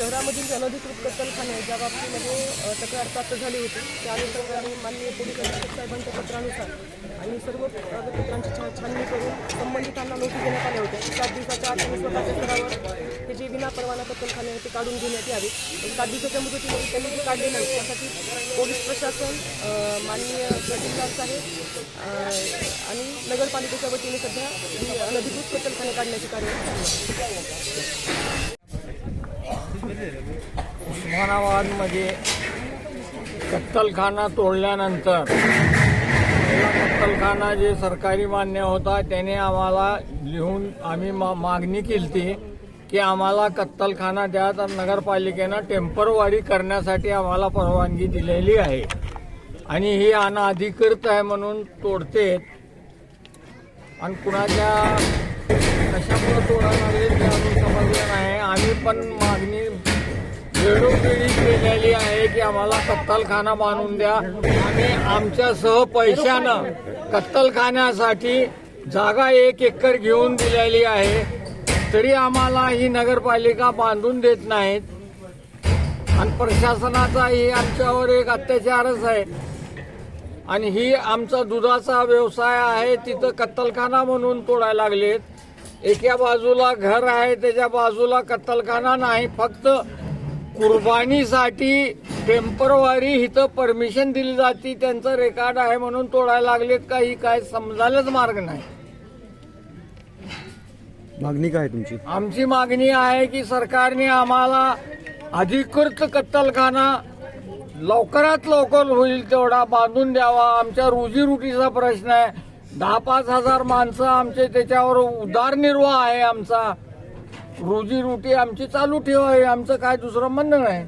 शहरामधील अनधिकृत कत्तलखाने ज्या बाबतीमध्ये तक्रार प्राप्त झाली होती त्या अनुषंगाने माननीय पोलीस अधीक्षक साहेबांच्या पत्रानुसार आणि सर्व कागदपत्रांची छा छाननी करून संबंधितांना नोटीस देण्यात आल्या होत्या. सात दिवसाच्या आत स्वतःच्या स्तरावर हे जे विनापरवाना कत्तलखाने ते काढून घेण्यात यावे. सात दिवसाच्या मुदतीमध्ये त्यांनी ते काढले नाही. त्यासाठी पोलीस प्रशासन माननीय तहसीलदार साहेब आणि नगरपालिकेच्या वतीने सध्या अनधिकृत कत्तलखाने काढण्याची कार्यवाही उस्मानाबादमध्ये कत्तलखाना तोडल्यानंतर कत्तलखाना जे सरकारी मान्य होता त्याने आम्हाला लिहून आम्ही मा मागणी केली की आम्हाला कत्तलखाना द्या तर नगरपालिकेनं टेम्परवारी करण्यासाठी आम्हाला परवानगी दिलेली आहे. आणि ही अनाधिकृत आहे म्हणून तोडते आणि कुणाच्या कशामुळे तोडायला लागले ते अजून समजलं नाही. आम्ही पण मा मागणी केलेली आहे की आम्हाला कत्तलखाना बांधून द्या. आणि आमच्यासह पैशानं कत्तलखान्यासाठी जागा एक एकर घेऊन दिलेली आहे. तरी आम्हाला ही नगरपालिका बांधून देत नाहीत. आणि प्रशासनाचा ही आमच्यावर एक अत्याचारच आहे. आणि ही आमचा दुधाचा व्यवसाय आहे तिथं कत्तलखाना म्हणून तोडायला लागलेत. एका बाजूला घर आहे त्याच्या बाजूला कत्तलखाना नाही. फक्त कुर्बानीसाठी टेम्परवारी इथं परमिशन दिली जाते. त्यांचं रेकॉर्ड आहे म्हणून तोडायला लागलेत का? ही काय समजायलाच मार्ग नाही. मागणी काय तुमची? आमची मागणी आहे की सरकारने आम्हाला अधिकृत कत्तलखाना लवकरात लवकर होईल तेवढा बांधून द्यावा. आमच्या रोजीरोटीचा प्रश्न आहे. दहा पाच हजार माणसं आमचे त्याच्यावर उदारनिर्वाह आहे आमचा. रोजीरोटी आमची चालू ठेवावी आमचं काय दुसरं म्हणणं नाही.